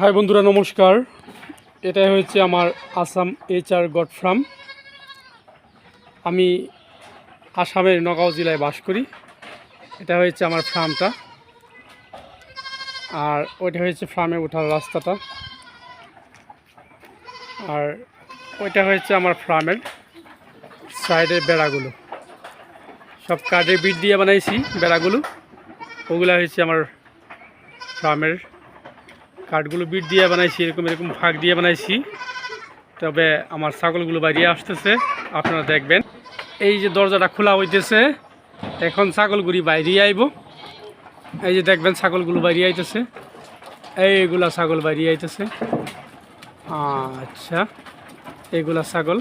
High বন্ধুরা, নমস্কার। এটাই হচ্ছে আমার আসাম এইচ আর ফার্ম। আমি আসামের নগাঁও জেলায় বাস করি। এটা হয়েছে আমার ফার্মটা। আর ওইটা হয়েছে ফার্মে ওঠার রাস্তাটা। আর ওইটা হয়েছে আমার ফার্মের সাইডের বেড়াগুলো। সব কাঠের বিট দিয়ে বানাইছি বেড়াগুলো। ওগুলা হয়েছে আমার ফার্মের কাঠগুলো বিট দিয়ে বানাইছি, এরকম এরকম ফাঁক দিয়ে বানাইছি। তবে আমার ছাগলগুলো বাইরে আসতেছে, আপনারা দেখবেন। এই যে দরজাটা খোলা হইতেছে, এখন ছাগলগুলি বাইরে আইব। এই যে দেখবেন ছাগলগুলো বাইরে আইতেছে। এইগুলা ছাগল বাইরে আইতেছে। আচ্ছা এইগুলা ছাগল।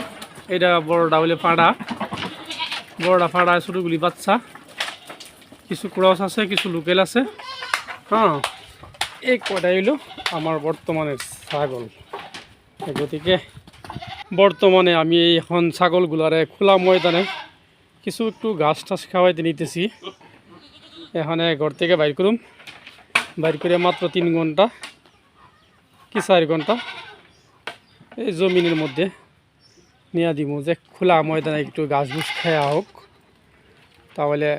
এটা বড়টা হলে পাড়া। বড়টা পাড়া ছোটোগুলি বাচ্চা। কিছু ক্রস আছে, কিছু লোকেল আছে। হ্যাঁ। এই কটা হইল আমার বর্তমানের ছাগল। গতিকে বর্তমানে আমি এখন ছাগলগুলারে খোলা ময়দানে কিছু একটু ঘাস টাস খাওয়াইতে নিতেছি। এখানে ঘর থেকে বাইর করুম। বাইর করে মাত্র তিন ঘণ্টা কি চার ঘণ্টা এই জমিনের মধ্যে নিয়ে দিব যে খোলা ময়দানে একটু ঘাস ঘুষ খাওয়া হোক। তাহলে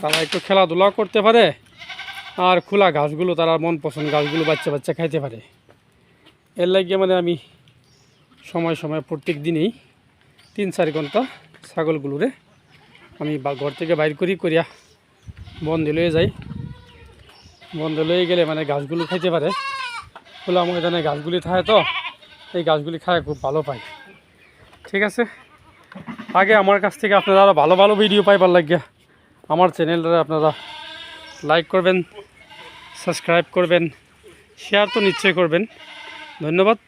তারা একটু খেলাধুলা করতে পারে। আর খোলা ঘাসগুলো, তারা মন পছন্দ, ঘাসগুলো বাচ্চা বাচ্চা খাইতে পারে। এর লাগিয়ে মানে আমি সময় সময় প্রত্যেক দিনেই তিন চার ঘণ্টা ছাগলগুলোরে আমি ঘর থেকে বাইর করি, করিয়া বন্ধে লয়ে যাই। বন্ধে লয়ে গেলে মানে গাছগুলো খাইতে পারে। খোলা ময়দানে গাছগুলি থাকে তো, এই গাছগুলি খায় খুব ভালো পায়। ঠিক আছে? আগে আমার কাছ থেকে আপনারা আরও ভালো ভালো ভিডিও পাইবার লাগিয়া আমার চ্যানেলটা আপনারা লাইক করবেন সাবস্ক্রাইব করবেন শেয়ার তো নিশ্চয়ই করবেন। ধন্যবাদ।